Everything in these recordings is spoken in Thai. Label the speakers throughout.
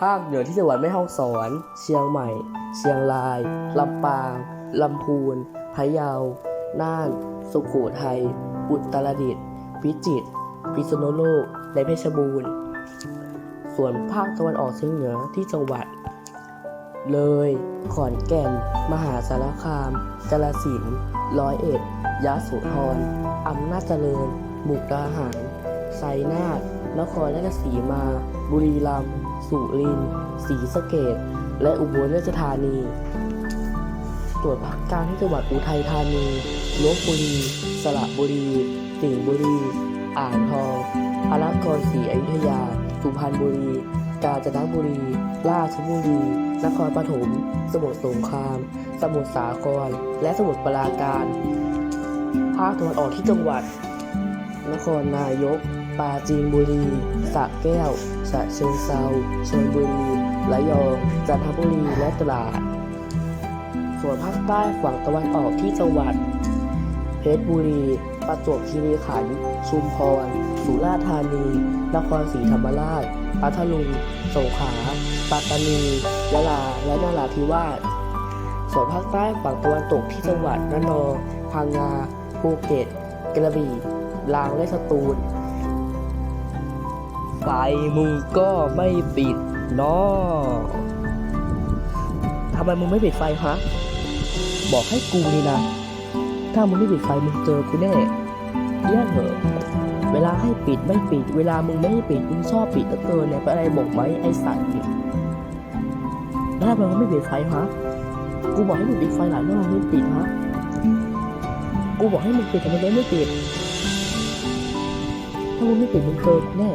Speaker 1: ภาคเหนือที่จังหวัดแม่ฮ่องสอน เชียงใหม่ เชียงราย ลำปาง ลำพูน พะเยา น่าน สุโขทัย อุตรดิตถ์ พิจิตร พิษณุโลก และเพชรบูรณ์ ส่วนภาคตะวันออกเฉียงเหนือที่จังหวัด เลย ขอนแก่น มหาสารคามกาฬสินธุ์ร้อยเอ็ด ยะโสธร อำนาจเจริญมุกดาหารไซนาท นครราชสีมา บุรีรัมย์สุรินทร์ศรีสะเกษและอุบลราชธานีส่วนภาคกลางที่จังหวัดอุทัยธานีลบบุรี สระบุรี สิงห์บุรี อ่างทองพระนครศรีอยุธยา สุพรรณบุรี กาญจนบุรี ราชบุรี นครปฐม สมุทรสงคราม สมุทรสาคร และสมุทรปราการ ภาคตะวันออกที่จังหวัด นครนายก ปราจีนบุรีสระแก้วฉะเชิงเซาชลบุรีระยองจันทบุรีและตราดส่วนภาคใต้ฝั่งตะวันออกที่จังหวัด เพชรบุรี ประจวบคีรีขันธ์ชุมพร สุราษฎร์ธานี นครศรีธรรมราชพัทลุงสงขลาปัตตานียะลา และนราธิวาสส่วนภาคใต้ฝั่งตะวันตกที่จังหวัดระนองพังงาภูเก็ต กระบี่ ลางและสตูล ไฟมึงก็ไม่ปิดเนาะทำไมมึงไม่ปิดไฟฮะ บอกให้กูนี่นะ ถ้ามึงไม่ปิดไฟมึงเจอกูแน่เยี่ยเถอะเวลาให้ปิดไม่ปิด เวลามึงไม่ให้ปิดมึงชอบปิดเหลือเกินเนี่ยเป็นอะไรบอกไหมไอ้สัตว์นี่แล้วทำไมมึงไม่ปิดไฟฮะ กูบอกให้มึงปิดไฟหลายรอบมึงไม่ปิดฮะ กูบอกให้มึงปิดทำไมมึงไม่ปิด ถ้ามึงไม่ปิดมึงเจอแน่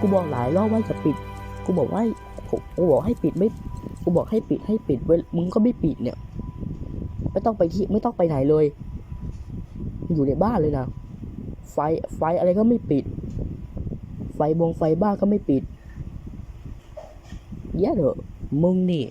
Speaker 1: กูบอกหลายรอบว่าจะปิด กูบอกว่ากูกูบอกให้ปิดไม่ กูบอกให้ปิดให้ปิดเว้ยมึงก็ไม่ปิดเนี่ย ไม่ต้องไปที่ไม่ต้องไปไหนเลย อยู่ในบ้านเลยนะ ไฟไฟอะไรก็ไม่ปิด ไฟบงไฟบ้านก็ไม่ปิดแย่เถอะมึงนี่